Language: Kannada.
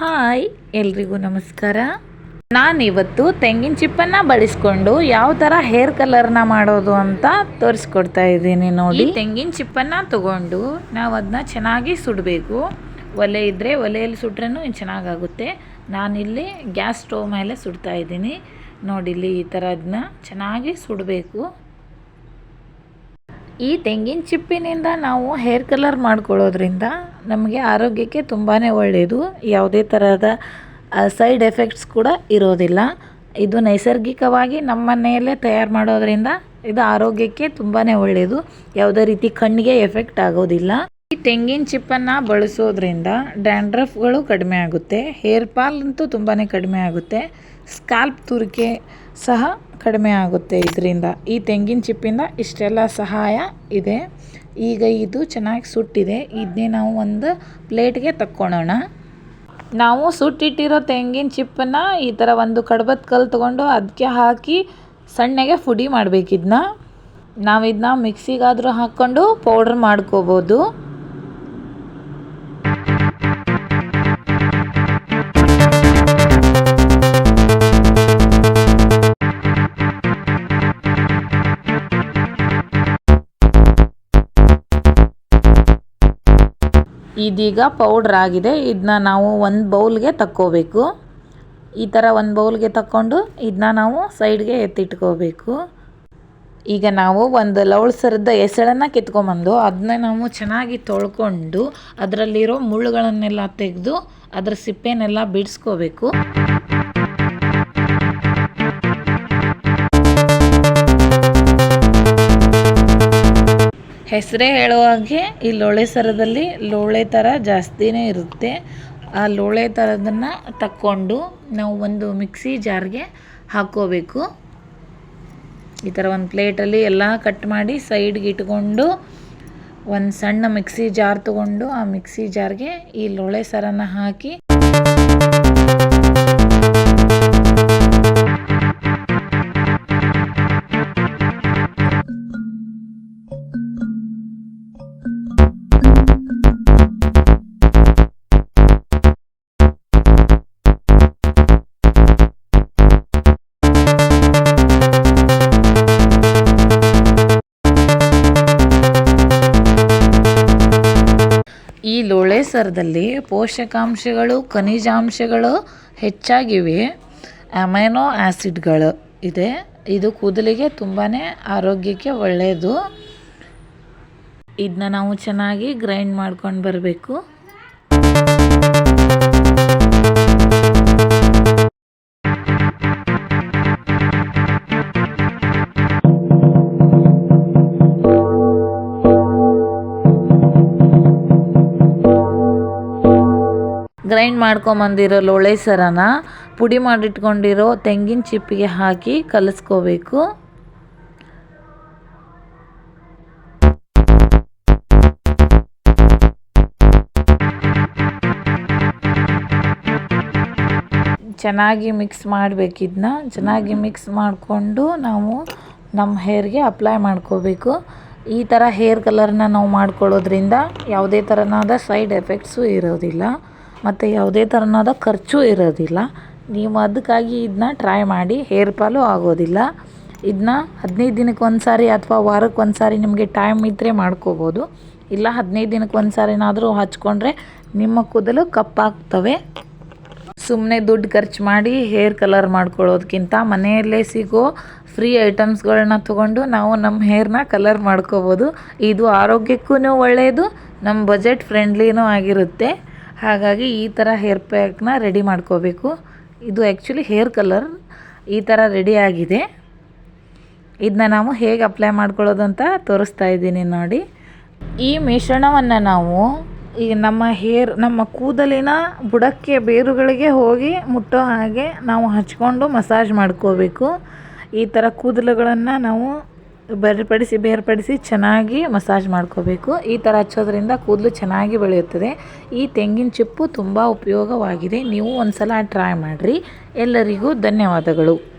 ಹಾಯ್, ಎಲ್ರಿಗೂ ನಮಸ್ಕಾರ. ನಾನಿವತ್ತು ತೆಂಗಿನ ಚಿಪ್ಪನ್ನು ಬಳಸ್ಕೊಂಡು ಯಾವ ಥರ ಹೇರ್ ಕಲರ್ನ ಮಾಡೋದು ಅಂತ ತೋರಿಸ್ಕೊಡ್ತಾ ಇದ್ದೀನಿ ನೋಡಿ. ತೆಂಗಿನ ಚಿಪ್ಪನ್ನು ತಗೊಂಡು ನಾವು ಅದನ್ನ ಚೆನ್ನಾಗಿ ಸುಡಬೇಕು. ಒಲೆ ಇದ್ದರೆ ಒಲೆಯಲ್ಲಿ ಸುಟ್ರೂ ಚೆನ್ನಾಗಾಗುತ್ತೆ. ನಾನಿಲ್ಲಿ ಗ್ಯಾಸ್ ಸ್ಟೋವ್ ಮೇಲೆ ಸುಡ್ತಾ ಇದ್ದೀನಿ. ನೋಡಿಲ್ಲಿ ಈ ಥರ ಅದನ್ನ ಚೆನ್ನಾಗಿ ಸುಡಬೇಕು. ಈ ತೆಂಗಿನ ಚಿಪ್ಪಿನಿಂದ ನಾವು ಹೇರ್ ಕಲರ್ ಮಾಡ್ಕೊಳ್ಳೋದ್ರಿಂದ ನಮಗೆ ಆರೋಗ್ಯಕ್ಕೆ ತುಂಬಾ ಒಳ್ಳೆಯದು ಯಾವುದೇ ಥರದ ಸೈಡ್ ಎಫೆಕ್ಟ್ಸ್ ಕೂಡ ಇರೋದಿಲ್ಲ. ಇದು ನೈಸರ್ಗಿಕವಾಗಿ ನಮ್ಮ ಮನೆಯಲ್ಲೇ ತಯಾರು ಮಾಡೋದ್ರಿಂದ ಇದು ಆರೋಗ್ಯಕ್ಕೆ ತುಂಬಾ ಒಳ್ಳೆಯದು ಯಾವುದೇ ರೀತಿ ಕಣ್ಣಿಗೆ ಎಫೆಕ್ಟ್ ಆಗೋದಿಲ್ಲ. ಈ ತೆಂಗಿನ ಚಿಪ್ಪನ್ನು ಬಳಸೋದ್ರಿಂದ ಡ್ಯಾಂಡ್ರಫ್ಗಳು ಕಡಿಮೆ ಆಗುತ್ತೆ. ಹೇರ್ ಫಾಲ್ ಅಂತೂ ತುಂಬಾ ಕಡಿಮೆ ಆಗುತ್ತೆ. ಸ್ಕಾಲ್ಪ್ ತುರಿಕೆ ಸಹ ಕಡಿಮೆ ಆಗುತ್ತೆ ಇದರಿಂದ. ಈ ತೆಂಗಿನ ಚಿಪ್ಪಿಂದ ಇಷ್ಟೆಲ್ಲ ಸಹಾಯ ಇದೆ. ಈಗ ಇದು ಚೆನ್ನಾಗಿ ಸುಟ್ಟಿದೆ. ಇದನ್ನೇ ನಾವು ಒಂದು ಪ್ಲೇಟ್ಗೆ ತಕ್ಕೊಳ್ಳೋಣ ನಾವು ಸುಟ್ಟಿಟ್ಟಿರೋ ತೆಂಗಿನ ಚಿಪ್ಪನ್ನು ಈ ಥರ ಒಂದು ಕಡ್ಬದ ಕಲ್ಲು ತೊಗೊಂಡು ಅದಕ್ಕೆ ಹಾಕಿ ಸಣ್ಣಗೆ ಪುಡಿ ಮಾಡಬೇಕಿದ್ನ. ನಾವು ಇದನ್ನ ಮಿಕ್ಸಿಗಾದರೂ ಹಾಕ್ಕೊಂಡು ಪೌಡ್ರ್ ಮಾಡ್ಕೋಬೋದು. ಇದೀಗ ಪೌಡ್ರ್ ಆಗಿದೆ. ಇದನ್ನ ನಾವು ಒಂದು ಬೌಲ್ಗೆ ತಕ್ಕೋಬೇಕು. ಈ ಥರ ಒಂದು ಬೌಲ್ಗೆ ತಕ್ಕೊಂಡು ಇದನ್ನ ನಾವು ಸೈಡ್ಗೆ ಎತ್ತಿಟ್ಕೋಬೇಕು. ಈಗ ನಾವು ಒಂದು ಲವಳ್ಸರದ ಎಸಳನ್ನು ಕಿತ್ಕೊಂಬಂದು ಅದನ್ನ ನಾವು ಚೆನ್ನಾಗಿ ತೊಳ್ಕೊಂಡು ಅದರಲ್ಲಿರೋ ಮುಳ್ಳುಗಳನ್ನೆಲ್ಲ ತೆಗೆದು ಅದರ ಸಿಪ್ಪೆನೆಲ್ಲ ಬಿಡಿಸ್ಕೋಬೇಕು. ಹೆಸರೇ ಹೇಳೋ ಹಾಗೆ ಈ ಲೋಳೆ ಸರದಲ್ಲಿ ಲೋಳೆ ಥರ ಜಾಸ್ತಿನೇ ಇರುತ್ತೆ. ಆ ಲೋಳೆ ಥರದನ್ನು ತಕ್ಕೊಂಡು ನಾವು ಒಂದು ಮಿಕ್ಸಿ ಜಾರ್ಗೆ ಹಾಕ್ಕೋಬೇಕು ಈ ಥರ ಒಂದು ಪ್ಲೇಟಲ್ಲಿ ಎಲ್ಲ ಕಟ್ ಮಾಡಿ ಸೈಡ್ಗೆ ಇಟ್ಕೊಂಡು ಒಂದು ಸಣ್ಣ ಮಿಕ್ಸಿ ಜಾರ್ ತೊಗೊಂಡು ಆ ಮಿಕ್ಸಿ ಜಾರ್ಗೆ ಈ ಲೋಳೆ ಸರನ ಹಾಕಿ ಲೋಳೆ ಸರದಲ್ಲಿ ಪೋಷಕಾಂಶಗಳು, ಖನಿಜಾಂಶಗಳು ಹೆಚ್ಚಾಗಿವೆ. ಅಮೈನೋ ಆ್ಯಸಿಡ್ಗಳು ಇದೆ. ಇದು ಕೂದಲಿಗೆ ತುಂಬಾ ಆರೋಗ್ಯಕ್ಕೆ ಒಳ್ಳೆಯದು ಇದನ್ನ ನಾವು ಚೆನ್ನಾಗಿ ಗ್ರೈಂಡ್ ಮಾಡ್ಕೊಂಡು ಬರಬೇಕು. ಗ್ರೈಂಡ್ ಮಾಡ್ಕೊಂಬಂದಿರೋ ಲೋಳೆ ಸರನ ಪುಡಿ ಮಾಡಿಟ್ಕೊಂಡಿರೋ ತೆಂಗಿನ ಚಿಪ್ಪಿಗೆ ಹಾಕಿ ಕಲಸ್ಕೋಬೇಕು. ಚೆನ್ನಾಗಿ ಮಿಕ್ಸ್ ಮಾಡಬೇಕಿದ್ನ ಚೆನ್ನಾಗಿ ಮಿಕ್ಸ್ ಮಾಡಿಕೊಂಡು ನಾವು ನಮ್ಮ ಹೇರ್ಗೆ ಅಪ್ಲೈ ಮಾಡ್ಕೋಬೇಕು. ಈ ಥರ ಹೇರ್ ಕಲರ್ನ ನಾವು ಮಾಡ್ಕೊಳ್ಳೋದ್ರಿಂದ ಯಾವುದೇ ಥರನಾದ ಸೈಡ್ ಎಫೆಕ್ಟ್ಸು ಇರೋದಿಲ್ಲ. ಮತ್ತು ಯಾವುದೇ ಥರನಾದ ಖರ್ಚು ಇರೋದಿಲ್ಲ. ನೀವು ಅದಕ್ಕಾಗಿ ಇದನ್ನ ಟ್ರೈ ಮಾಡಿ ಹೇರ್ ಫಾಲು ಆಗೋದಿಲ್ಲ. ಇದನ್ನ ಹದಿನೈದು ದಿನಕ್ಕೆ ಒಂದು ಸಾರಿ ಅಥವಾ ವಾರಕ್ಕೆ ಒಂದು ಸಾರಿ ನಿಮಗೆ ಟೈಮ್ ಇದ್ದರೆ ಮಾಡ್ಕೋಬೋದು. ಇಲ್ಲ ಹದಿನೈದು ದಿನಕ್ಕೆ ಒಂದು ಸಾರಿನಾದರೂ ಹಚ್ಕೊಂಡ್ರೆ ನಿಮ್ಮ ಕೂದಲು ಕಪ್ಪಾಗ್ತವೆ. ಸುಮ್ಮನೆ ದುಡ್ಡು ಖರ್ಚು ಮಾಡಿ ಹೇರ್ ಕಲರ್ ಮಾಡ್ಕೊಳ್ಳೋದಕ್ಕಿಂತ ಮನೆಯಲ್ಲೇ ಸಿಗೋ ಫ್ರೀ ಐಟಮ್ಸ್ಗಳನ್ನ ತೊಗೊಂಡು ನಾವು ನಮ್ಮ ಹೇರ್ನ ಕಲರ್ ಮಾಡ್ಕೋಬೋದು. ಇದು ಆರೋಗ್ಯಕ್ಕೂ ಒಳ್ಳೆಯದು ನಮ್ಮ ಬಜೆಟ್ ಫ್ರೆಂಡ್ಲಿನೂ ಆಗಿರುತ್ತೆ. ಹಾಗಾಗಿ ಈ ಥರ ಹೇರ್ ಪ್ಯಾಕ್ನ ರೆಡಿ ಮಾಡ್ಕೋಬೇಕು. ಇದು ಆ್ಯಕ್ಚುಲಿ ಹೇರ್ ಕಲರ್ ಈ ಥರ ರೆಡಿ ಆಗಿದೆ. ಇದನ್ನ ನಾವು ಹೇಗೆ ಅಪ್ಲೈ ಮಾಡ್ಕೊಳ್ಳೋದು ಅಂತ ತೋರಿಸ್ತಾ ಇದ್ದೀನಿ ನೋಡಿ. ಈ ಮಿಶ್ರಣವನ್ನು ನಾವು ಈ ನಮ್ಮ ಹೇರ್ ನಮ್ಮ ಕೂದಲಿನ ಬುಡಕ್ಕೆ, ಬೇರುಗಳಿಗೆ ಹೋಗಿ ಮುಟ್ಟೋ ಹಾಗೆ ನಾವು ಹಚ್ಕೊಂಡು ಮಸಾಜ್ ಮಾಡ್ಕೋಬೇಕು. ಈ ಥರ ಕೂದಲುಗಳನ್ನು ನಾವು ಬೇರ್ಪಡಿಸಿ ಬೇರ್ಪಡಿಸಿ ಚೆನ್ನಾಗಿ ಮಸಾಜ್ ಮಾಡ್ಕೋಬೇಕು. ಈ ಥರ ಹಚ್ಚೋದ್ರಿಂದ ಕೂದಲು ಚೆನ್ನಾಗಿ ಬೆಳೆಯುತ್ತದೆ. ಈ ತೆಂಗಿನ ಚಿಪ್ಪು ತುಂಬ ಉಪಯೋಗವಾಗಿದೆ. ನೀವು ಒಂದು ಸಲ ಟ್ರೈ ಮಾಡಿರಿ. ಎಲ್ಲರಿಗೂ ಧನ್ಯವಾದಗಳು.